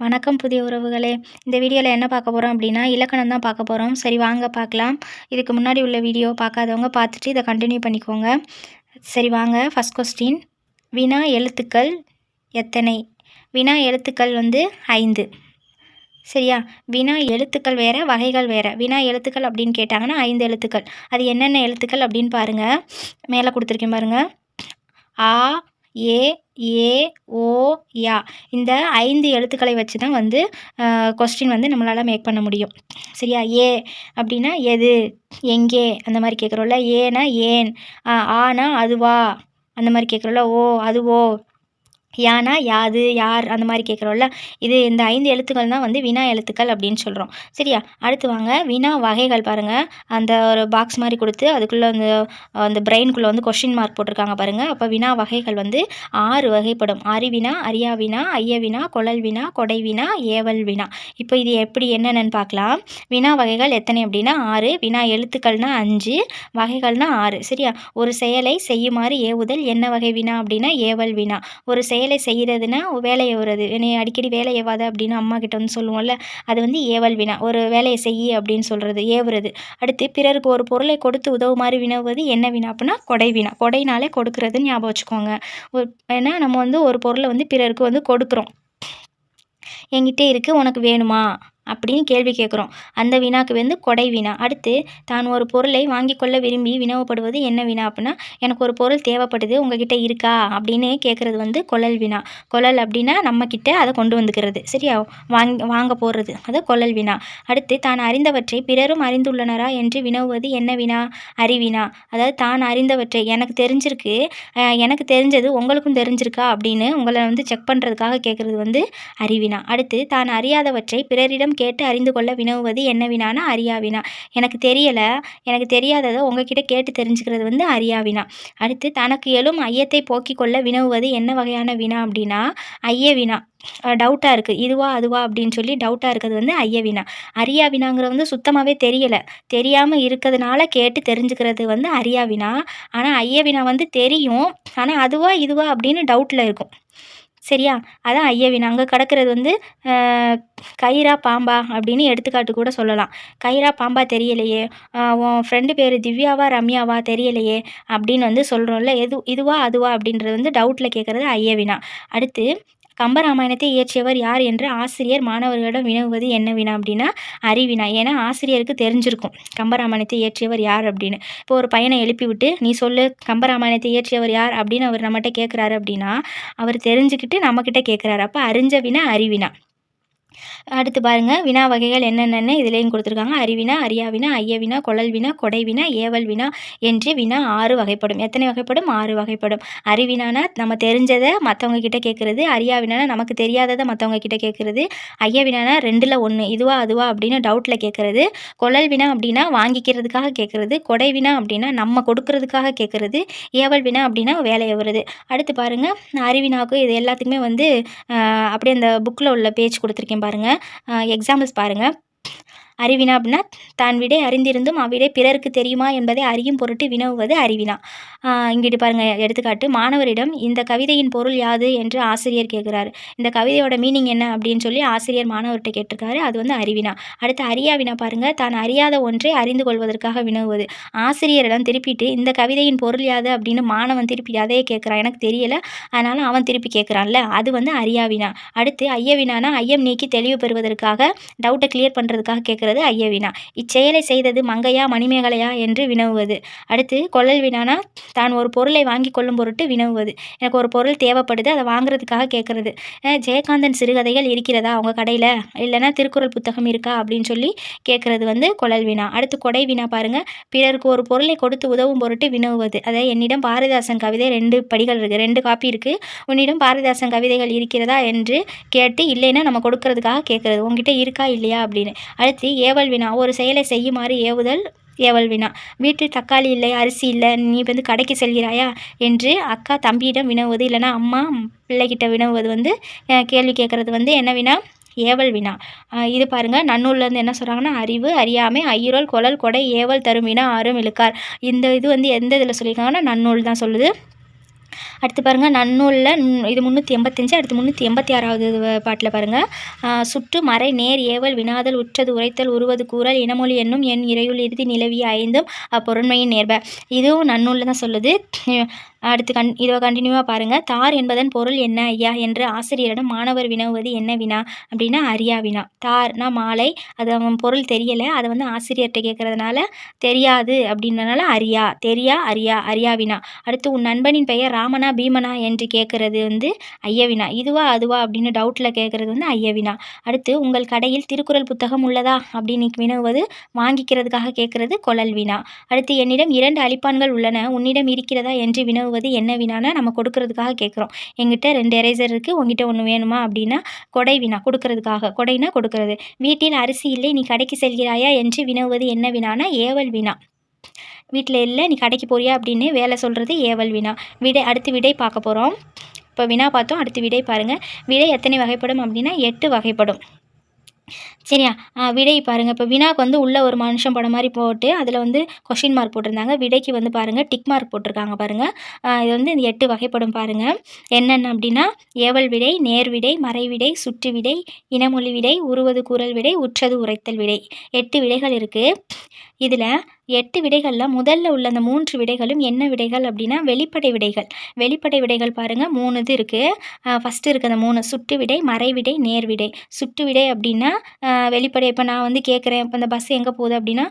வணக்கம் புதிய உறவுகளே. இந்த வீடியோவில் என்ன பார்க்க போகிறோம் அப்படின்னா இலக்கணம் தான் பார்க்க போகிறோம் சரி வாங்க பார்க்கலாம். இதுக்கு முன்னாடி உள்ள வீடியோ பார்க்காதவங்க பார்த்துட்டு இதை கண்டினியூ பண்ணிக்கோங்க. சரி வாங்க. ஃபஸ்ட் கொஸ்டின் வினா எழுத்துக்கள் எத்தனை? வினா எழுத்துக்கள் வந்து ஐந்து. சரியா? வினா எழுத்துக்கள் வேறு வகைகள் வேறு. வினா எழுத்துக்கள் அப்படின்னு கேட்டாங்கன்னா ஐந்து எழுத்துக்கள். அது என்னென்ன எழுத்துக்கள் அப்படின்னு பாருங்கள் மேலே கொடுத்துருக்கேன் பாருங்கள் ஆ ஏ ஏ ஓ யா. இந்த ஐந்து எழுத்துக்களை வச்சு தான் வந்து கொஸ்டின் வந்து நம்மளால் மேக் பண்ண முடியும். சரியா? ஏ அப்படின்னா எது? எங்கே? அந்த மாதிரி கேட்குறோம்ல. ஏனா? ஏன் ஆனா அதுவா? அந்த மாதிரி கேட்குறோம்ல. ஓ அதுவோ? யானா யாது யார் அந்த மாதிரி கேட்குறோம்ல இது இந்த ஐந்து எழுத்துக்கள் தான் வந்து வினா எழுத்துக்கள் அப்படின்னு சொல்கிறோம் சரியா? அடுத்து வாங்க. வினா வகைகள் பாருங்கள் அந்த ஒரு பாக்ஸ் மாதிரி கொடுத்து அதுக்குள்ளே அந்த அந்த பிரெயின்குள்ளே வந்து கொஷின் மார்க் போட்டிருக்காங்க பாருங்கள் அப்போ வினா வகைகள் வந்து ஆறு வகைப்படும். அறிவினா அரியா வினா ஐய வினா குழல் வினா கொடை வினா ஏவல் வினா இப்போ இது எப்படி என்னென்னு பார்க்கலாம். வினா வகைகள் எத்தனை அப்படின்னா ஆறு. வினா எழுத்துக்கள்னால் அஞ்சு. வகைகள்னால் ஆறு. சரியா? ஒரு செயலை செய்யுமாறு ஏவுதல் என்ன வகை வினா அப்படின்னா ஏவல் வினா. ஒரு செயல் வேலை செய்கிறதுனா வேலை ஏவுறது. என்னை அடிக்கடி வேலை ஏவாத அப்படின்னு அம்மா கிட்ட வந்து சொல்லுவோம்ல அது வந்து ஏவல் வினா. ஒரு வேலையை செய் அப்படின்னு சொல்கிறது ஏவுறது. அடுத்து பிறருக்கு ஒரு பொருளை கொடுத்து உதவுமாறு வினவுவது என்ன வினா அப்படின்னா கொடை வினா. கொடைனாலே கொடுக்கறதுன்னு ஞாபகம் வச்சுக்கோங்க. ஏன்னா நம்ம வந்து ஒரு பொருளை வந்து பிறருக்கு வந்து கொடுக்குறோம். என்கிட்ட இருக்குது உனக்கு வேணுமா? அப்படின்னு கேள்வி கேட்குறோம் அந்த வினாக்கு வந்து கொடை வினா. அடுத்து தான் ஒரு பொருளை வாங்கி கொள்ள விரும்பி வினவப்படுவது என்ன வினா அப்படின்னா எனக்கு ஒரு பொருள் தேவைப்படுது உங்ககிட்ட இருக்கா அப்படின்னு கேட்குறது வந்து கொழல் வினா. கொழல் அப்படின்னா நம்மக்கிட்ட அதை கொண்டு வந்துக்கிறது சரியா? வாங் வாங்க போடுறது அது கொழல் வினா. அடுத்து தான் அறிந்தவற்றை பிறரும் அறிந்துள்ளனரா என்று வினவுவது என்ன வினா? அறிவினா. அதாவது தான் அறிந்தவற்றை எனக்கு தெரிஞ்சிருக்கு எனக்கு தெரிஞ்சது உங்களுக்கும் தெரிஞ்சிருக்கா அப்படின்னு உங்களை வந்து செக் பண்ணுறதுக்காக கேட்குறது வந்து அறிவினா. அடுத்து தான் அறியாதவற்றை பிறரிடம் கேட்டு அறிந்து கொள்ள வினவுவது என்ன வினானா அரியா வினா. எனக்கு தெரியலை எனக்கு தெரியாததை உங்ககிட்ட கேட்டு தெரிஞ்சுக்கிறது வந்து அரியா வினா. அடுத்து தனக்கு எழும் ஐயத்தை போக்கிக் கொள்ள வினவுவது என்ன வகையான வினா அப்படின்னா ஐய வினா. டவுட்டாக இருக்குது இதுவா அதுவா அப்படின்னு சொல்லி டவுட்டாக இருக்கிறது வந்து ஐய வினா. அரியா வந்து சுத்தமாகவே தெரியலை. தெரியாமல் இருக்கிறதுனால கேட்டு தெரிஞ்சுக்கிறது வந்து அரியா வினா. ஆனால் ஐய வினா வந்து தெரியும். ஆனால் அதுவா இதுவா அப்படின்னு டவுட்டில் இருக்கும். சரியா? அதான் ஐயவின் அங்கே கிடக்கிறது வந்து கயிறா பாம்பா அப்படின்னு எடுத்துக்காட்டு கூட சொல்லலாம். கயிறா பாம்பா தெரியலையே. உன் ஃப்ரெண்டு பேர் திவ்யாவா ரம்யாவா தெரியலையே அப்படின்னு வந்து சொல்கிறோம்ல எது இதுவா அதுவா அப்படின்றது வந்து டவுட்டில் கேட்குறது ஐயவினா அடுத்து கம்பராமாயணத்தை இயற்றியவர் யார் என்று ஆசிரியர் மாணவர்களிடம் வினவுவது என்ன வினா அப்படின்னா அறிவினா. ஏன்னா ஆசிரியருக்கு தெரிஞ்சிருக்கும் கம்பராமாயணத்தை இயற்றியவர் யார் அப்படின்னு. இப்போ ஒரு பையனை எழுப்பிவிட்டு நீ சொல்லு கம்பராமாயணத்தை இயற்றியவர் யார்? அப்படின்னு அவர் நம்மகிட்ட கேட்குறாரு அப்படின்னா அவர் தெரிஞ்சுக்கிட்டு நம்மக்கிட்ட கேட்குறாரு அப்போ அறிஞ்ச வினா அறிவினா. அடுத்து பாருங்கள் வினா வகைகள் என்னென்னன்னு இதுலேயும் கொடுத்துருக்காங்க. அறிவினா அரியாவினா ஐயவினா குழல்வினா கொடைவினா ஏவல் வினா என்று வினா ஆறு வகைப்படும். எத்தனை வகைப்படும்? ஆறு வகைப்படும். அறிவினானா நம்ம தெரிஞ்சதை மற்றவங்க கிட்ட கேட்குறது அரியாவினானா நமக்கு தெரியாததை மற்றவங்க கிட்ட கேட்குறது ஐயவினானா ரெண்டில் ஒன்று இதுவா அதுவா அப்படின்னு டவுட்டில் கேட்குறது குழல்வினா அப்படின்னா வாங்கிக்கிறதுக்காக கேட்குறது கொடைவினா அப்படின்னா நம்ம கொடுக்கறதுக்காக கேட்குறது ஏவல் வினா அப்படின்னா வேலையை வருது அடுத்து பாருங்கள் அறிவினாவுக்கு இது எல்லாத்துக்குமே வந்து அப்படியே அந்த புக்கில் உள்ள பேஜ் கொடுத்துருக்கேன் பாருங்கள் எக்ஸாம்பிள்ஸ் பாருங்கள் அறிவினா அப்படின்னா தான் விடை அறிந்திருந்தும் அவ்விடை பிறருக்கு தெரியுமா? என்பதை அறியும் பொருட்டு வினவுவது அறிவினா. இங்கிட்டு பாருங்கள் எடுத்துக்காட்டு. மாணவரிடம் இந்த கவிதையின் பொருள் யாது? என்று ஆசிரியர் கேட்குறாரு. இந்த கவிதையோட மீனிங் என்ன அப்படின்னு சொல்லி ஆசிரியர் மாணவர்கிட்ட கேட்டிருக்காரு. அது வந்து அறிவினா. அடுத்து அறியாவினா பாருங்கள் தான் அறியாத ஒன்றை அறிந்து கொள்வதற்காக வினவுவது. ஆசிரியரிடம் திருப்பிட்டு இந்த கவிதையின் பொருள் யாது? அப்படின்னு மாணவன் திருப்பி அதே கேட்குறான். எனக்கு தெரியல அதனால் அவன் திருப்பி கேட்குறான்ல. அது வந்து அறியாவினா. அடுத்து ஐயவினானா ஐயம் நீக்கி தெளிவு பெறுவதற்காக டவுட்டை கிளியர் பண்ணுறதுக்காக கேட்குறது ஐய ஐயவினா இச்செயலை செய்தது மங்கையா மணிமேகலையா என்று வினவுவது. அடுத்து கொள்ளல் வினானா தான் ஒரு பொருளை வாங்கி கொள்ளும் பொருட்டு வினவுவது. எனக்கு ஒரு பொருள் தேவைப்படுது அதை வாங்குறதுக்காக கேட்குறது. ஜெயகாந்தன் சிறுகதைகள் இருக்கிறதா அவங்க கடையில்? இல்லைனா திருக்குறள் புத்தகம் இருக்கா அப்படின்னு சொல்லி கேட்குறது வந்து கொழல் வினா அடுத்து கொடை வினா பாருங்கள் பிறருக்கு ஒரு பொருளை கொடுத்து உதவும் பொருட்டு வினவுவது. அதை என்னிடம் பாரதிதாசன் கவிதை ரெண்டு படிகள் இருக்குது ரெண்டு காப்பி இருக்குது உன்னிடம் பாரதிதாசன் கவிதைகள் இருக்கிறதா என்று கேட்டு இல்லைன்னா நம்ம கொடுக்கறதுக்காக கேட்குறது. உங்ககிட்ட இருக்கா இல்லையா அப்படின்னு. அடுத்து ஏவல் வினா. ஒரு செயலை செய்யுமாறு ஏவுதல் ஏவல் வினா. வீட்டில் தக்காளி இல்லை அரிசி இல்லை நீ வந்து கடைக்கு செல்கிறாயா என்று அக்கா தம்பியிடம் வினவுவது இல்லைனா அம்மா பிள்ளைகிட்ட வினவுவது வந்து கேள்வி கேட்குறது வந்து என்ன வினா? ஏவல் வினா. இது பாருங்கள் நன்னூல்லேருந்து என்ன சொல்கிறாங்கன்னா அறிவு அறியாமை ஐயுறல் குழல் கொடை ஏவல் தரும் வினா ஆறும் இழுக்கார். இந்த இது வந்து எந்த இதில் சொல்லியிருக்காங்கன்னா நன்னூல் தான் சொல்லுது. அடுத்து பாருங்கள் நன்னூலில் இது முந்நூற்றி எண்பத்தஞ்சு அடுத்து முந்நூற்றி எண்பத்தி ஆறாவது பாட்டில் பாருங்கள் சுற்று மறை நேர் ஏவல் வினாதல் உற்றது உரைத்தல் உருவது கூறல் இனமொழி என்னும் என் இறையுள் இறுதி நிலவிய ஐந்தும் அப்பொருண்மையின் நேர்ப. இதுவும் நன்னூலில் தான் சொல்லுது. அடுத்து கண் இதை கண்டினியூவாக பாருங்கள் தார் என்பதன் பொருள் என்ன ஐயா? என்று ஆசிரியரிடம் மாணவர் வினவுவது என்ன வினா? அப்படின்னா அரியா வினா. தார்னா மாலை. அது அவன் பொருள் தெரியலை. அதை வந்து ஆசிரியர்கிட்ட கேட்குறதுனால தெரியாது அப்படின்றனால அரியா தெரியா அரியா அரியா வினா. அடுத்து உன் நண்பனின் பெயர் ராமனா பீமனா என்று கேட்குறது வந்து ஐயவினா இதுவா அதுவா அப்படின்னு டவுட்டில் கேட்குறது வந்து ஐயவினா அடுத்து உங்கள் கடையில் திருக்குறள் புத்தகம் உள்ளதா? அப்படின்னு வினவுவது வாங்கிக்கிறதுக்காக கேட்குறது கொழல் வினா. அடுத்து என்னிடம் இரண்டு அழிப்பான்கள் உள்ளன. உன்னிடம் இருக்கிறதா? என்று வினவு உதவுவது என்ன வினானா நம்ம கொடுக்கறதுக்காக கேட்குறோம். எங்கிட்ட ரெண்டு எரேசர் இருக்குது உங்ககிட்ட ஒன்று வேணுமா அப்படின்னா கொடை வினா கொடுக்கறதுக்காக. கொடைனா கொடுக்கறது. வீட்டில் அரிசி இல்லை நீ கடைக்கு செல்கிறாயா என்று வினவுவது என்ன வினானா ஏவல் வினா வீட்டில் இல்லை நீ கடைக்கு போறியா அப்படின்னு வேலை சொல்கிறது ஏவல் வினா விடை அடுத்து விடை பார்க்க போகிறோம் இப்போ வினா பார்த்தோம் அடுத்து விடை பாருங்கள் விடை எத்தனை வகைப்படும் அப்படின்னா எட்டு வகைப்படும். சரியா? விடை பாருங்கள் இப்போ வினாக்கு வந்து உள்ளே ஒரு மனுஷன் படம் மாதிரி போட்டு அதில் வந்து கொஷின் மார்க் போட்டிருந்தாங்க. விடைக்கு வந்து பாருங்கள் டிக் மார்க் போட்டிருக்காங்க பாருங்கள் இது வந்து இந்த எட்டு வகைப்படும் பாருங்கள் என்னென்ன அப்படின்னா ஏவல் விடை நேர் விடை மறைவிடை சுற்று விடை இனமொழி விடை உருவது கூறல் விடை உற்றது உரைத்தல் விடை. எட்டு விடைகள் இருக்குது இதில் எட்டு விடைகளில் முதல்ல உள்ள அந்த மூன்று விடைகளும் என்ன விடைகள் அப்படின்னா வெளிப்படை விடைகள். வெளிப்படை விடைகள் பாருங்கள் மூணு இது இருக்குது ஃபஸ்ட்டு இருக்குது அந்த மூணு. சுட்டு விடை மறைவிடை நேர்விடை சுட்டு விடை அப்படின்னா வெளிப்படை இப்போ நான் வந்து கேட்குறேன் இப்போ இந்த பஸ் எங்கே போகுது அப்படின்னா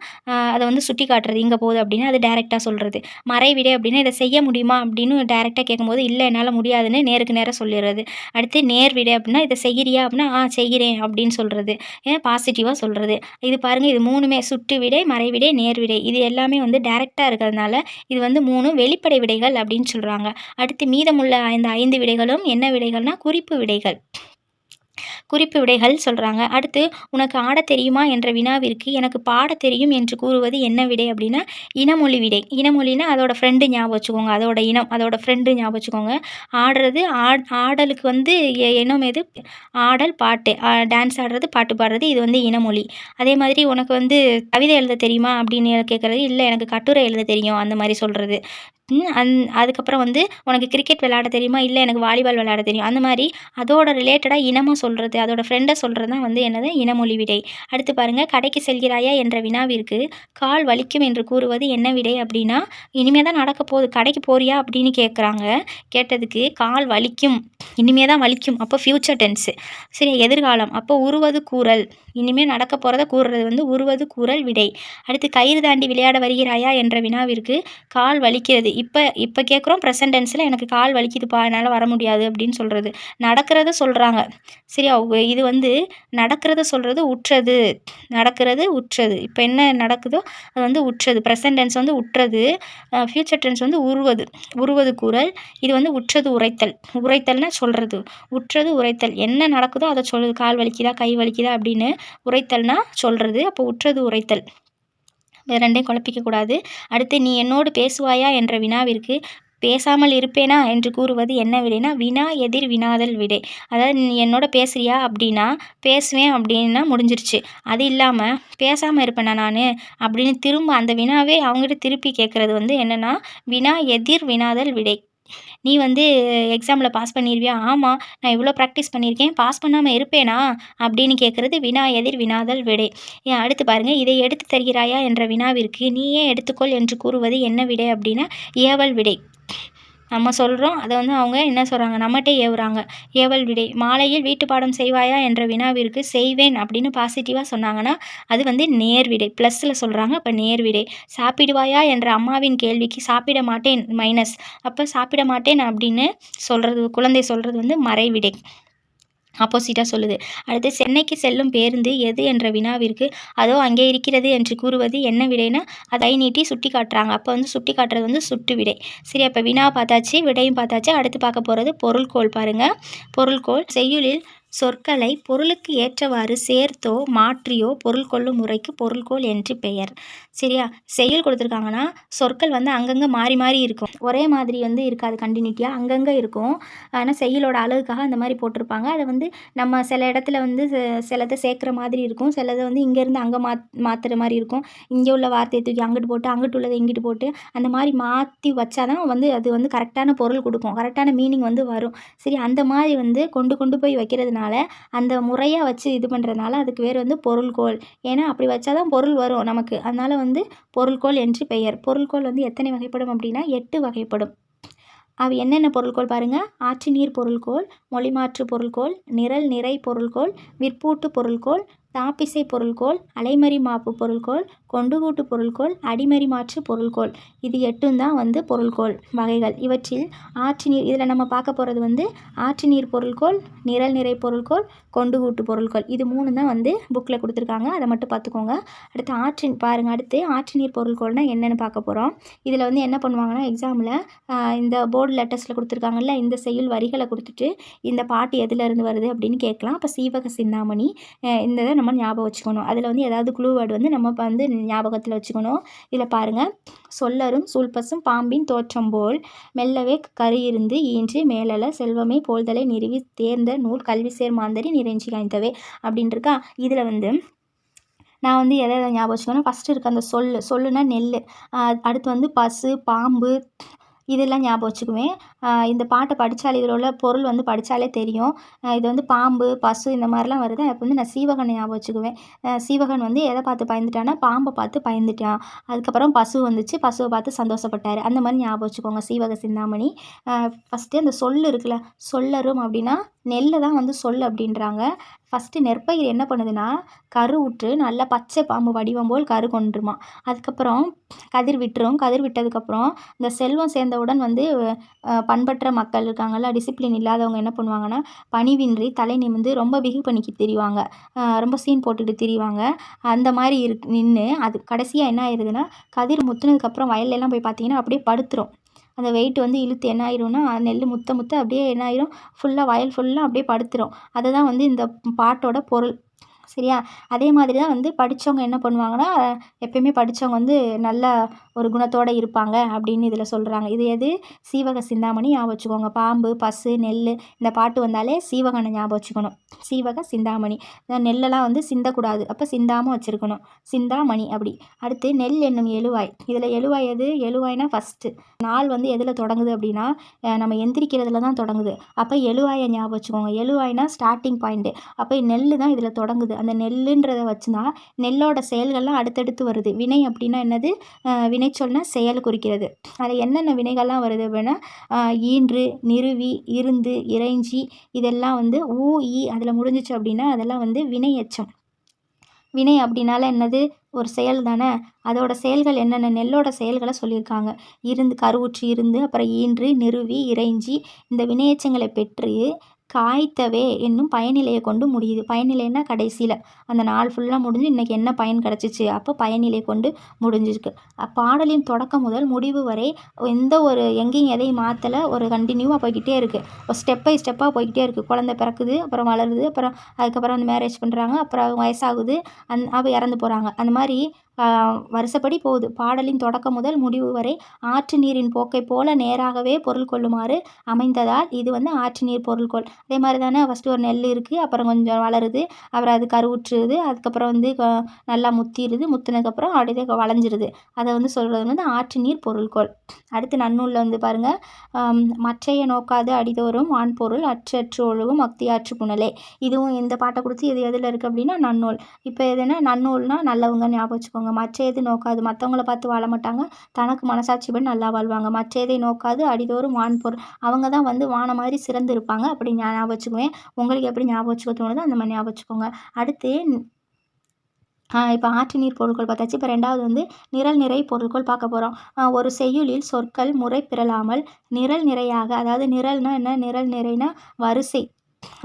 அதை வந்து சுட்டி காட்டுறது இங்கே போகுது அப்படின்னா அது டேரெக்டாக சொல்கிறது மறைவிடை அப்படின்னா இதை செய்ய முடியுமா அப்படின்னு டேரெக்டாக கேட்கும்போது இல்லை என்னால் முடியாதுன்னு நேருக்கு நேராக சொல்லிடுறது. அடுத்து நேர்விடை அப்படின்னா இதை செய்கிறியா அப்படின்னா ஆ செய்கிறேன் அப்படின்னு சொல்கிறது ஏன் பாசிட்டிவாக சொல்கிறது இது பாருங்கள் இது மூணுமே சுட்டு விடை மறைவிடை நேர்விடை இது எல்லாமே வந்து டேரெக்டாக இருக்கிறதுனால இது வந்து மூணு வெளிப்படை விடைகள் அப்படின்னு சொல்கிறாங்க அடுத்து மீதமுள்ள இந்த ஐந்து விடைகளும் என்ன விடைகள்னால் குறிப்பு விடைகள். குறிப்பு விடைகள் சொல்கிறாங்க அடுத்து உனக்கு ஆட தெரியுமா என்ற வினாவிற்கு எனக்கு பாட தெரியும் என்று கூறுவது என்ன விடை அப்படின்னா இனமொழி விடை. இனமொழினா அதோட ஃப்ரெண்டு ஞாபகம் வச்சுக்கோங்க. அதோட இனம் அதோட ஃப்ரெண்டு ஞாபகம் வச்சுக்கோங்க. ஆடுறது ஆட் ஆடலுக்கு வந்து இனம் எது? ஆடல் பாட்டு. டான்ஸ் ஆடுறது பாட்டு பாடுறது இது வந்து இனமொழி. அதே மாதிரி உனக்கு வந்து கவிதை எழுத தெரியுமா அப்படின்னு கேட்குறது இல்லை எனக்கு கட்டுரை எழுத தெரியும் அந்த மாதிரி சொல்கிறது அந் அதுக்கப்புறம் வந்து உனக்கு கிரிக்கெட் விளையாட தெரியுமா? இல்லை எனக்கு வாலிபால் விளையாட தெரியும். அந்த மாதிரி அதோட ரிலேட்டடாக இனமாக சொல்கிறது அதோட ஃப்ரெண்டை சொல்கிறது தான் வந்து என்னது? இனமொழி விடை. அடுத்து பாருங்கள் கடைக்கு செல்கிறாயா என்ற வினாவிற்கு கால் வலிக்கும் என்று கூறுவது என்ன விடை அப்படின்னா இனிமே தான் நடக்க போகுது கடைக்கு போறியா அப்படின்னு கேட்குறாங்க கேட்டதுக்கு கால் வலிக்கும். இனிமே தான் வலிக்கும். அப்போ ஃப்யூச்சர் டென்ஸு சரி எதிர்காலம். அப்போ உருவது கூறல். இனிமேல் நடக்க போகிறத கூறுறது வந்து உருவது கூறல் விடை. அடுத்து கயிறு தாண்டி விளையாட வருகிறாயா என்ற வினாவிற்கு கால் வலிக்கிறது. இப்போ இப்போ கேட்குறோம் ப்ரெசன்ட் டென்ஸில் எனக்கு கால் வலிக்குதுப்பா என்னால் வர முடியாது அப்படின்னு சொல்கிறது நடக்கிறத சொல்கிறாங்க சரியா இது வந்து நடக்கிறத சொல்கிறது உற்றது. நடக்கிறது உற்றது. இப்போ என்ன நடக்குதோ அது வந்து உற்றது. ப்ரெசன்ட் டென்ஸ் வந்து உற்றது. ஃப்யூச்சர் டென்ஸ் வந்து உருவது. உருவது கூறல். இது வந்து உற்றது உரைத்தல். உரைத்தல்னால் சொல்கிறது உற்றது உரைத்தல். என்ன நடக்குதோ அதை சொல்லுது. கால் வலிக்குதா கை வலிக்குதா அப்படின்னு உரைத்தல்னால் சொல்கிறது அப்போ உற்றது உரைத்தல். ரெண்டையும் குழப்பிக்கக்கூடாது அடுத்து நீ என்னோடு பேசுவாயா? என்ற வினாவிற்கு பேசாமல் இருப்பேனா? என்று கூறுவது என்ன விடைனா வினா எதிர் வினாதல் விடை. அதாவது நீ என்னோட பேசுறியா? அப்படின்னா பேசுவேன் அப்படின்னா முடிஞ்சிருச்சு. அது இல்லாமல் பேசாமல் இருப்பேனா நான்? அப்படின்னு திரும்ப அந்த வினாவே அவங்ககிட்ட திருப்பி கேட்குறது வந்து என்னென்னா வினா எதிர் வினாதல் விடை. நீ வந்து எக்ஸாமில் பாஸ் பண்ணிடுவியா ஆமாம் நான் இவ்வளோ ப்ராக்டிஸ் பண்ணியிருக்கேன் பாஸ் பண்ணாமல் இருப்பேனா? அப்படின்னு கேட்குறது வினா எதிர் வினாதல் விடை. ஏன் அடுத்து பாருங்கள் இதை எடுத்து தருகிறாயா என்ற வினாவிற்கு நீயே எடுத்துக்கொள் என்று கூறுவது என்ன விடை அப்படின்னா ஏவல் விடை. நம்ம சொல்கிறோம் அதை வந்து அவங்க என்ன சொல்கிறாங்க நம்மகிட்டே ஏவுறாங்க. ஏவல் விடை. மாலையில் வீட்டு பாடம் செய்வாயா என்ற வினாவிற்கு செய்வேன் அப்படின்னு பாசிட்டிவாக சொன்னாங்கன்னா அது வந்து நேர்விடை ப்ளஸில் சொல்கிறாங்க அப்போ நேர்விடை சாப்பிடுவாயா என்ற அம்மாவின் கேள்விக்கு சாப்பிட மாட்டேன் மைனஸ் அப்போ சாப்பிட மாட்டேன் அப்படின்னு சொல்கிறது குழந்தை சொல்கிறது வந்து மறைவிடை. ஆப்போசிட்டாக சொல்லுது. அடுத்து சென்னைக்கு செல்லும் பேருந்து எது என்ற வினாவிற்கு அதோ அங்கே இருக்கிறது என்று கூறுவது என்ன விடைனா அதை நீட்டி சுட்டி காட்டுறாங்க. அப்போ வந்து சுட்டி காட்டுறது வந்து சுட்டு விடை. சரி அப்போ வினா பார்த்தாச்சு விடையும் பார்த்தாச்சு. அடுத்து பார்க்க போகிறது பொருள்கோள் பாருங்கள் பொருள்கோள் செய்யுளில் சொற்களை பொருளுக்கு ஏற்றவாறு சேர்த்தோ மாற்றியோ பொருள் கொள்ளும் முறைக்கு பொருள்கோள் என்று பெயர். சரியா? செயல் கொடுத்துருக்காங்கன்னா சொற்கள் வந்து அங்கங்கே மாறி மாறி இருக்கும். ஒரே மாதிரி வந்து இருக்காது கண்டினியூட்டியாக அங்கங்கே இருக்கும். ஆனால் செயலோட அழகுக்காக அந்த மாதிரி போட்டிருப்பாங்க. அதை வந்து நம்ம சில இடத்துல வந்து சிலதை சேர்க்குற மாதிரி இருக்கும். சிலதை வந்து இங்கேருந்து அங்கே மாத் மாற்றுற மாதிரி இருக்கும். இங்கே உள்ள வார்த்தையை தூக்கி அங்கிட்டு போட்டு அங்கிட்டு உள்ளதை இங்கிட்டு போட்டு அந்த மாதிரி மாற்றி வச்சாதான் வந்து அது வந்து கரெக்டான பொருள் கொடுக்கும். கரெக்டான மீனிங் வந்து வரும். சரி அந்த மாதிரி வந்து கொண்டு கொண்டு போய் வைக்கிறதுனால அந்த முறையாக வச்சு இது பண்ணுறதுனால அதுக்கு பேர் வந்து பொருள்கோள். ஏன்னா அப்படி வச்சா தான் பொருள் வரும் நமக்கு. அதனால் வந்து பொருள்கோள் என்று பெயர். பொருள்கோள் வந்து எத்தனை வகைப்படும் அப்படின்னா எட்டு வகைப்படும். அவை என்னென்ன பொருள்கோள் பாருங்கள் ஆற்று நீர் பொருள்கோள் மொழிமாற்று பொருள்கோள் நிரல் நிறை பொருள்கோள் விற்பூட்டு பொருள்கோள் தாப்பிசை பொருள்கோள் அலைமறி மாப்பு பொருள்கோள் கொண்டுகூட்டு பொருள்கோள் அடிமறி மாற்று பொருள்கோள். இது எட்டும் தான் வந்து பொருள்கோள் வகைகள். இவற்றில் ஆற்று நீர் இதில் நம்ம பார்க்க போகிறது வந்து ஆற்று நீர் பொருள்கோள் நிரல் நிறை பொருள்கோள் கொண்டுகூட்டு பொருள்கோள். இது மூணு தான் வந்து புக்கில் கொடுத்துருக்காங்க. அதை மட்டும் பார்த்துக்கோங்க. அடுத்து ஆற்று பாருங்கள் அடுத்து ஆற்று நீர் பொருள்கோள்னால் என்னென்னு பார்க்க போகிறோம் இதில் வந்து என்ன பண்ணுவாங்கன்னா எக்ஸாமில் இந்த போர்டு லெட்டர்ஸில் கொடுத்துருக்காங்கல்ல இந்த செய்யுள் வரிகளை கொடுத்துட்டு இந்த பாட்டு எதுலேருந்து வருது அப்படின்னு கேட்கலாம். அப்போ சீவக சிந்தாமணி இந்த நம்ம ஞாபகம் வச்சுக்கணும். அதில் வந்து ஏதாவது குழு வேர்டு வந்து நம்ம வந்து ஞாபகத்தில் வச்சுக்கணும். இதில் பாருங்கள் சொல்லரும் சூழ்பசும் பாம்பின் தோற்றம் போல் மெல்லவே கரு இருந்து ஈன்று மேலல செல்வமே போல்தலை நிறுவி தேர்ந்த நூல் கல்வி சேர் மாந்தரி நிறைஞ்சி காய்ந்தவே அப்படின்ட்டுருக்கா இதில் வந்து நான் வந்து எதை எதை ஞாபகம் வச்சுக்கணும் ஃபஸ்ட்டு இருக்க அந்த சொல் சொல்லுனா நெல் அடுத்து வந்து பசு பாம்பு இதெல்லாம் ஞாபகம் வச்சுக்குவேன். இந்த பாட்டை படித்தாலே இதில் உள்ள பொருள் வந்து படித்தாலே தெரியும். இது வந்து பாம்பு பசு இந்த மாதிரிலாம் வருது. அப்போ வந்து நான் சீவகனை ஞாபகம் வச்சுக்குவேன். சீவகன் வந்து எதை பார்த்து பயந்துட்டான்னா பாம்பை பார்த்து பயந்துட்டான். அதுக்கப்புறம் பசு வந்துச்சு. பசுவை பார்த்து சந்தோஷப்பட்டார். அந்த மாதிரி ஞாபகம் வச்சுக்கோங்க சீவக சிந்தாமணி. ஃபஸ்ட்டு அந்த சொல் இருக்குல்ல சொல்லரும் அப்படின்னா நெல்லை தான் வந்து சொல் அப்படின்றாங்க. ஃபஸ்ட்டு நெற்பயிர் என்ன பண்ணுதுன்னா கரு விட்டு நல்லா பச்சை பாம்பு வடிவம் போல் கரு கொண்டுருமா அதுக்கப்புறம் கதிர் விட்டுரும். கதிர் விட்டதுக்கப்புறம் இந்த செல்வம் சேர்ந்தவுடன் வந்து பண்பற்ற மக்கள் இருக்காங்கல்ல டிசிப்ளின் இல்லாதவங்க என்ன பண்ணுவாங்கன்னா பணிவின்றி தலை நிமிந்து ரொம்ப பிகு பண்ணிக்கி திரிவாங்க. ரொம்ப சீன் போட்டுக்கிட்டு திரிவாங்க. அந்த மாதிரி இரு நின்று அது கடைசியாக என்ன ஆயிடுதுன்னா கதிர் முத்துனதுக்கப்புறம் வயல்லலாம் போய் பார்த்தீங்கன்னா அப்படியே படுத்துரும். அந்த வெயிட் வந்து இழுத்து என்ன ஆயிரும்னா நெல் முத்த முத்த அப்படியே என்ன ஆயிரும்? ஃபுல்லாக வயல் ஃபுல்லாக அப்படியே படுத்துரும். அதுதான் வந்து இந்த பாட்டோட பொருள். சரியா? அதே மாதிரி தான் வந்து படித்தவங்க என்ன பண்ணுவாங்கன்னா எப்பயுமே படித்தவங்க வந்து நல்ல ஒரு குணத்தோடு இருப்பாங்க அப்படின்னு இதில் சொல்கிறாங்க இது எது? சீவக சிந்தாமணி ஞாபகம் வச்சுக்கோங்க. பாம்பு பசு நெல் இந்த பாட்டு வந்தாலே சீவகனை ஞாபகம் வச்சுக்கணும். சீவக சிந்தாமணி. நெல்லெல்லாம் வந்து சிந்தக்கூடாது. அப்போ சிந்தாமல் வச்சுருக்கணும். சிந்தாமணி அப்படி. அடுத்து நெல் என்னும் எழுவாய். இதில் எழுவாய் எது? எழுவாய்னா ஃபஸ்ட்டு நாள் வந்து எதில் தொடங்குது அப்படின்னா நம்ம எந்திரிக்கிறதுல தான் தொடங்குது. அப்போ எழுவாயை ஞாபகம் வச்சுக்கோங்க. எழுவாய்னா ஸ்டார்டிங் பாயிண்ட்டு அப்போ நெல் தான் இதில் தொடங்குது. அந்த நெல்லுன்றதை வச்சு தான் நெல்லோட செயல்கள்லாம் அடுத்தடுத்து வருது. வினை அப்படின்னா என்னது? வினை செயல் குறிக்கிறது. அதில் என்னென்ன வினைகள்லாம் வருது அப்படின்னா ஈன்று நிறுவி இருந்து இறைஞ்சி இதெல்லாம் வந்து ஊ ஈ அதில் முடிஞ்சிச்சு அப்படின்னா அதெல்லாம் வந்து வினை எச்சம் வினை அப்படின்னால என்னது? ஒரு செயல் தானே. அதோட செயல்கள் என்னென்ன? நெல்லோட செயல்களை சொல்லியிருக்காங்க. இருந்து கருவுற்று இருந்து அப்புறம் ஈன்று நிறுவி இறைஞ்சி இந்த வினையச்சங்களை பெற்று காய்த்தவே என்னும் பயனிலையை கொண்டு முடியுது. பயனிலைன்னா கடைசியில். அந்த நாள் ஃபுல்லாக முடிஞ்சு இன்றைக்கி என்ன பயன் கிடச்சிச்சு? அப்போ பயனிலை கொண்டு முடிஞ்சிருக்கு. பாடலின் தொடக்கம் முதல் முடிவு வரை எந்த ஒரு எங்கேயும் எதையும் மாற்றலை ஒரு கண்டினியூவாக போய்கிட்டே இருக்குது ஒரு ஸ்டெப் பை ஸ்டெப்பாக போய்கிட்டே இருக்குது குழந்த பிறக்குது அப்புறம் வளருது அப்புறம் அதுக்கப்புறம் வந்து மேரேஜ் பண்ணுறாங்க அப்புறம் வயசாகுது அந் அவள் இறந்து போகிறாங்க அந்த மாதிரி வருஷப்படி போகுது. பாடலின் தொடக்கம் முதல் முடிவு வரை ஆற்று நீரின் போக்கை போல நேராகவே பொருள் கொள்ளுமாறு அமைந்ததால் இது வந்து ஆற்று நீர் பொருள்கோள். அதே மாதிரி தானே ஃபஸ்ட்டு ஒரு நெல் இருக்குது அப்புறம் கொஞ்சம் வளருது அப்புறம் அது கருவுற்றுது அதுக்கப்புறம் வந்து நல்லா முத்திடுது முத்தினதுக்கப்புறம் அப்படியே வளைஞ்சிருது. அதை வந்து சொல்கிறது வந்து ஆற்று நீர் பொருள்கோள். அடுத்து நன்னூலில் வந்து பாருங்கள் மற்றைய நோக்காது அடிதோறும் வான்பொருள் அற்றற்று ஒழுகும் அக்தியாற்று புனலே. இதுவும் இந்த பாட்டை கொடுத்து இது எதில் இருக்குது அப்படின்னா நன்னூல். இப்போ எதுனா நன்னூல்னால் நல்லவங்க ஞாபகம் வச்சுக்கோங்க. வாழ்வாங்க. மற்ற எது நோக்காது. மற்றவங்கள பார்த்து வாழ மாட்டாங்க. தனக்கு மனசாட்சி நல்லா வாழ்வாங்க. மற்ற எதை நோக்காது. அடிதோறும் வான் பொருள் அவங்க தான் வந்து வான மாதிரி சிறந்து இருப்பாங்க அப்படி ஞாபகம் வச்சுக்குவேன். உங்களுக்கு எப்படி ஞாபகம் வச்சுக்க தோணுதோ அந்த மாதிரி ஞாபகம் வச்சுக்கோங்க. அடுத்து இப்போ ஆற்று நீர் பொருட்கள் பார்த்தாச்சு. இப்போ ரெண்டாவது வந்து நிரல் நிறை பொருட்கள் பார்க்க போகிறோம் ஒரு செய்யுளில் சொற்கள் முறை பிறழாமல் நிரல் நிறையாக அதாவது நிரல்னா என்ன? நிரல் நிறைனா வரிசை.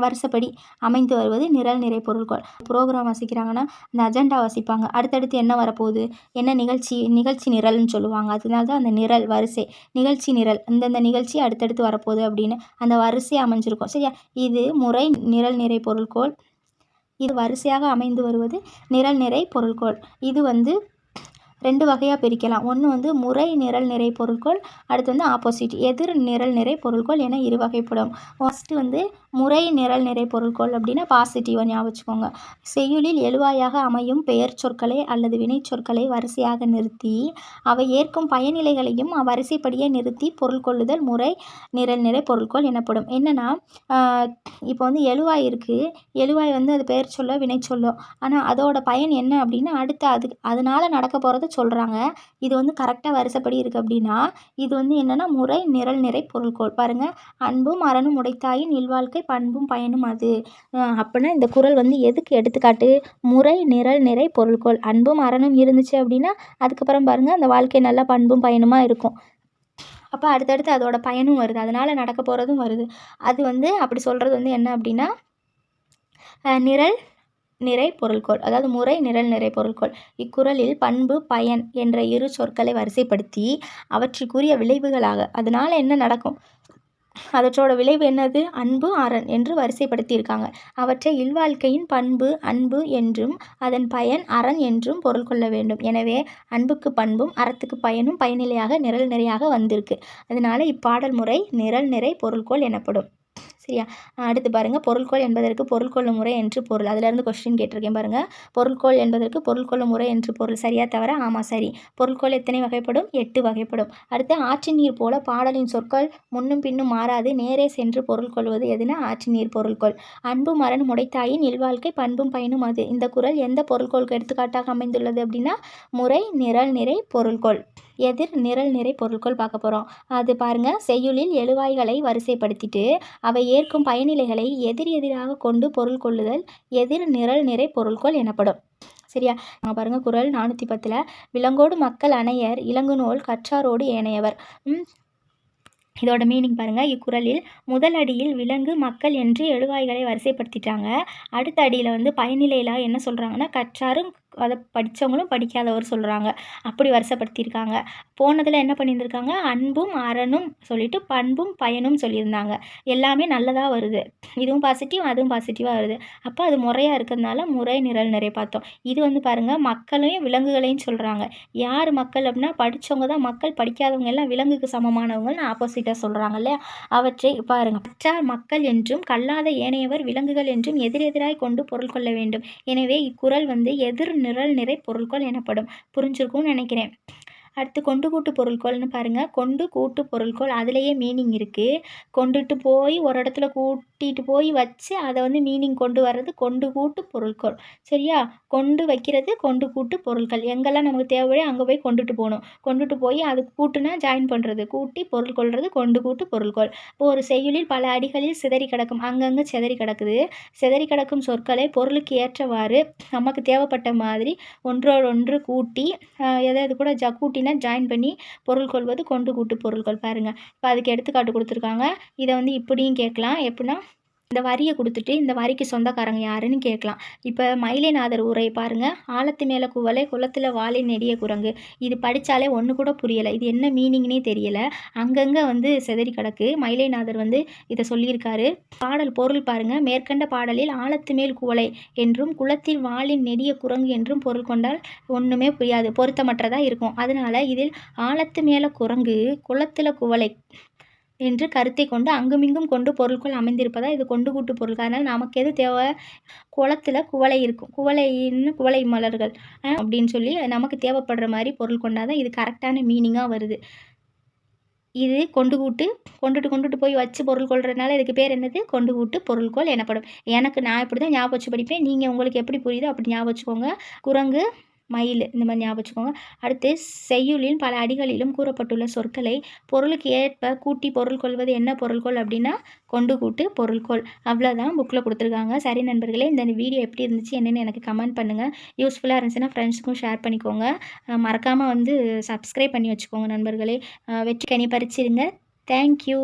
வருஷப்படி அமைந்து வருவது நிரல் நிறை பொருள்கள். ப்ரோக்ராம் வாசிக்கிறாங்கன்னா அந்த அஜெண்டா வாசிப்பாங்க. அடுத்தடுத்து என்ன வரப்போகுது? என்ன நிகழ்ச்சி நிகழ்ச்சி நிரல்னு சொல்லுவாங்க. அதனால தான் அந்த நிரல் வரிசை நிகழ்ச்சி நிரல் இந்தந்த நிகழ்ச்சி அடுத்தடுத்து வரப்போகுது அப்படின்னு அந்த வரிசை அமைஞ்சிருக்கும். சரியா? இது முறை நிரல் நிறை பொருள்கோள். இது வரிசையாக அமைந்து வருவது நிரல் நிறை பொருள்கோள். இது வந்து ரெண்டு வகையாக பிரிக்கலாம். ஒன்று வந்து முறை நிரல் நிறை பொருட்கள் அடுத்து வந்து ஆப்போசிட் எதிர் நிரல் நிறை பொருட்கள் என இரு வகைப்படும். ஃபஸ்ட்டு வந்து முறை நிரல் நிறை பொருட்கள் அப்படின்னா பாசிட்டிவாக ஞாபகம் வச்சுக்கோங்க. செய்யுளில் எழுவாயாக அமையும் பெயர் சொற்களை அல்லது வினை சொற்களை வரிசையாக நிறுத்தி அவை ஏற்கும் பயனிலைகளையும் அவ்வரிசைப்படியே நிறுத்தி பொருள் கொள்ளுதல் முறை நிரல் நிறை பொருட்கள் எனப்படும். என்னென்னா இப்போ வந்து எழுவாய் இருக்குது எழுவாய் வந்து அது பெயர் சொல்ல வினை சொல்லோ. ஆனால் அதோட பயன் என்ன அப்படின்னா அடுத்து அது அதனால் நடக்க போகிறத சொல்கிறாங்க இது வந்து கரெக்டாக வரிசைப்படி இருக்குது அப்படின்னா இது வந்து என்னென்னா முறை நிரல் நிறை பொருள்கோள். பாருங்கள் அன்பும் அறனும் உடைத்தாயின் இல்வாழ்க்கை பண்பும் பயனும் அது. அப்படின்னா இந்த குரல் வந்து எதுக்கு எடுத்துக்காட்டு? முறை நிரல் நிறை பொருள்கோள். அன்பும் அறனும் இருந்துச்சு அப்படின்னா அதுக்கப்புறம் பாருங்கள் அந்த வாழ்க்கை நல்லா பண்பும் பயனுமாக இருக்கும். அப்போ அடுத்தடுத்து அதோட பயனும் வருது. அதனால் நடக்க போகிறதும் வருது. அது வந்து அப்படி சொல்கிறது வந்து என்ன அப்படின்னா நிரல் நிறை பொருள்கோள். அதாவது முறை நிரல் நிறை பொருள்கோள். இக்குறளில் பண்பு பயன் என்ற இரு சொற்களை வரிசைப்படுத்தி அவற்றுக்குரிய விளைவுகளாக அதனால் என்ன நடக்கும்? அவற்றோட விளைவு என்னது? அன்பு அரண் என்று வரிசைப்படுத்தியிருக்காங்க. அவற்றை இல்வாழ்க்கையின் பண்பு அன்பு என்றும் அதன் பயன் அரண் என்றும் பொருள் கொள்ள வேண்டும். எனவே அன்புக்கு பண்பும் அறத்துக்கு பயனும் பயனிலையாக நிரல் நிறையாக வந்திருக்கு. அதனால் இப்பாடல் முறை நிரல் நிறை பொருள்கோள் எனப்படும். சரியா? அடுத்து பாருங்கள் பொருள்கோள் என்பதற்கு பொருள் கொள்ளும் முறை என்று பொருள். அதிலேருந்து கொஸ்டின் கேட்டிருக்கேன் பாருங்கள் பொருள்கோள் என்பதற்கு பொருள் கொள்ளும் முறை என்று பொருள். சரியா தவிர? ஆமாம் சரி. பொருள்கோள் எத்தனை வகைப்படும்? எட்டு வகைப்படும். அடுத்து ஆற்று நீர் போல பாடலின் சொற்கள் முன்னும் பின்னும் மாறாது. நேரே சென்று பொருள் கொள்வது எதுனா? ஆற்று நீர் பொருள்கோள். அன்பு மரணம் உடைத்தாயின் இல்வாழ்க்கை பண்பும் பயனும் அது. இந்த குரல் எந்த பொருள்கோளுக்கு எடுத்துக்காட்டாக அமைந்துள்ளது அப்படின்னா? முறை நிரல் நிறை பொருள்கோள். எதிர் நிரல் நிறை பொருட்கள் பார்க்க போகிறோம் அது பாருங்கள் செய்யுளில் எழுவாய்களை வரிசைப்படுத்திட்டு அவை ஏற்கும் பயனிலைகளை எதிர் எதிராக கொண்டு பொருள் கொள்ளுதல் எதிர் நிரல் நிறை பொருட்கள் எனப்படும். சரியா? நாங்கள் பாருங்கள் குரல் நானூற்றி பத்தில் விலங்கோடு மக்கள் அணையர் இலங்கு நூல் கற்றாரோடு ஏனையவர். இதோட மீனிங் பாருங்கள் இக்குறளில் முதல் அடியில் விலங்கு மக்கள் என்று எழுவாய்களை வரிசைப்படுத்திட்டாங்க. அடுத்த அடியில் வந்து பயனிலையில் என்ன சொல்கிறாங்கன்னா கற்றாரும் அதை படித்தவங்களும் படிக்காதவர் சொல்கிறாங்க அப்படி வருஷப்படுத்தியிருக்காங்க போனதில் என்ன பண்ணியிருந்திருக்காங்க? அன்பும் அறனும் சொல்லிட்டு பண்பும் பயனும் சொல்லியிருந்தாங்க. எல்லாமே நல்லதாக வருது. இதுவும் பாசிட்டிவ் அதுவும் பாசிட்டிவாக வருது. அப்போ அது முறையாக இருக்கிறதுனால முறை நிரல் நிறைய பார்த்தோம். இது வந்து பாருங்கள் மக்களையும் விலங்குகளையும் சொல்கிறாங்க யார் மக்கள் அப்படின்னா படித்தவங்க தான். மக்கள் படிக்காதவங்க எல்லாம் விலங்குக்கு சமமானவங்கன்னு ஆப்போசிட்டாக சொல்கிறாங்க இல்லையா? அவற்றை பாருங்கள் பற்றார் மக்கள் என்றும் கல்லாத ஏனையவர் விலங்குகள் என்றும் எதிரெதிராய் கொண்டு பொருள் கொள்ள வேண்டும். எனவே இக்குறள் வந்து எதிர் நிரல் நிறை பொருட்கள் எனப்படும். புரிஞ்சிருக்கும்னு நினைக்கிறேன். அடுத்து கொண்டு கூட்டு பொருட்கோள்னு பாருங்கள் கொண்டு கூட்டு பொருட்கோள் அதுலேயே மீனிங் இருக்குது கொண்டுட்டு போய் ஒரு இடத்துல கூட்டிகிட்டு போய் வச்சு அதை வந்து மீனிங் கொண்டு வர்றது கொண்டு கூட்டு பொருட்கள். சரியா? கொண்டு வைக்கிறது கொண்டு கூட்டு பொருட்கள். எங்கெல்லாம் நமக்கு தேவையோ அங்கே போய் கொண்டுட்டு போகணும். கொண்டுட்டு போய் அது கூட்டுனா ஜாயின் பண்ணுறது கூட்டி பொருள் கொள்வது கொண்டு கூட்டு பொருட்கள். இப்போ ஒரு செய்யுளில் பல அடிகளில் சிதறி கிடக்கும். அங்கங்கே சிதறி கிடக்குது. சிதறி கிடக்கும் சொற்களை பொருளுக்கு ஏற்றவாறு நமக்கு தேவைப்பட்ட மாதிரி ஒன்றோடொன்று கூட்டி எதாவது கூட ஜ கூட்டினா ஜாயின் பண்ணி பொருள் கொள்வது கொண்டு கூட்டு பொருட்கள் பாருங்கள் இப்போ அதுக்கு எடுத்துக்காட்டு கொடுத்துருக்காங்க. இதை வந்து இப்படியும் கேட்கலாம். எப்படின்னா இந்த வரியை கொடுத்துட்டு இந்த வரிக்கு சொந்தக்காரங்க யாருன்னு கேட்கலாம். இப்போ மயிலைநாதர் உரை பாருங்கள் ஆழத்து மேலே குவலை குளத்தில் வாழை நெடிய குரங்கு. இது படித்தாலே ஒன்று கூட புரியலை. இது என்ன மீனிங்னே தெரியலை. அங்கங்கே வந்து செதறி கிடக்கு. மயிலைநாதர் வந்து இதை சொல்லியிருக்காரு. பாடல் பொருள் பாருங்கள் மேற்கண்ட பாடலில் ஆழத்து மேல் குவலை என்றும் குளத்தில் வாளின் நெடிய குரங்கு என்றும் பொருள் கொண்டால் ஒன்றுமே புரியாது. பொருத்தமற்றதாக இருக்கும். அதனால் இதில் ஆழத்து மேலே குரங்கு குளத்தில் குவலை என்று கருத்தை கொண்டு அங்குமிங்கும் கொண்டு பொருட்கள் அமைந்திருப்பதால் இது கொண்டு கூட்டு பொருள் அதனால் நமக்கு எது தேவை? குளத்தில் குவளை இருக்கும். குவளைன்னு குவளை மலர்கள் அப்படின்னு சொல்லி நமக்கு தேவைப்படுற மாதிரி பொருள் கொண்டால் தான் இது கரெக்டான மீனிங்காக வருது. இது கொண்டு கூட்டு கொண்டுட்டு கொண்டுட்டு போய் வச்சு பொருள் கொள்றதுனால இதுக்கு பேர் என்னது? கொண்டு கூட்டு பொருள்கோள் எனப்படும். எனக்கு நான் இப்படி தான் ஞாபகம் வச்சு படிப்பேன். நீங்கள் உங்களுக்கு எப்படி புரியுதோ அப்படி ஞாபகம் வச்சுக்கோங்க. குரங்கு மயில் இந்த மாதிரி ஞாபகம் வச்சுக்கோங்க. அடுத்து செய்யுளின் பல அடிகளிலும் கூறப்பட்டுள்ள சொற்களை பொருளுக்கு ஏற்ப கூட்டி பொருள் கொள்வது என்ன பொருள்கோள் அப்படின்னா கொண்டு கூட்டு பொருள்கோள். அவ்வளோதான் புக்கில் கொடுத்துருக்காங்க. சரி நண்பர்களே இந்த வீடியோ எப்படி இருந்துச்சு என்னென்னு எனக்கு கமெண்ட் பண்ணுங்கள் யூஸ்ஃபுல்லாக இருந்துச்சுன்னா ஃப்ரெண்ட்ஸுக்கும் ஷேர் பண்ணிக்கோங்க. மறக்காமல் வந்து சப்ஸ்கிரைப் பண்ணி வச்சுக்கோங்க நண்பர்களே. வெற்றி கனி பறிச்சிருங்க. தேங்க்யூ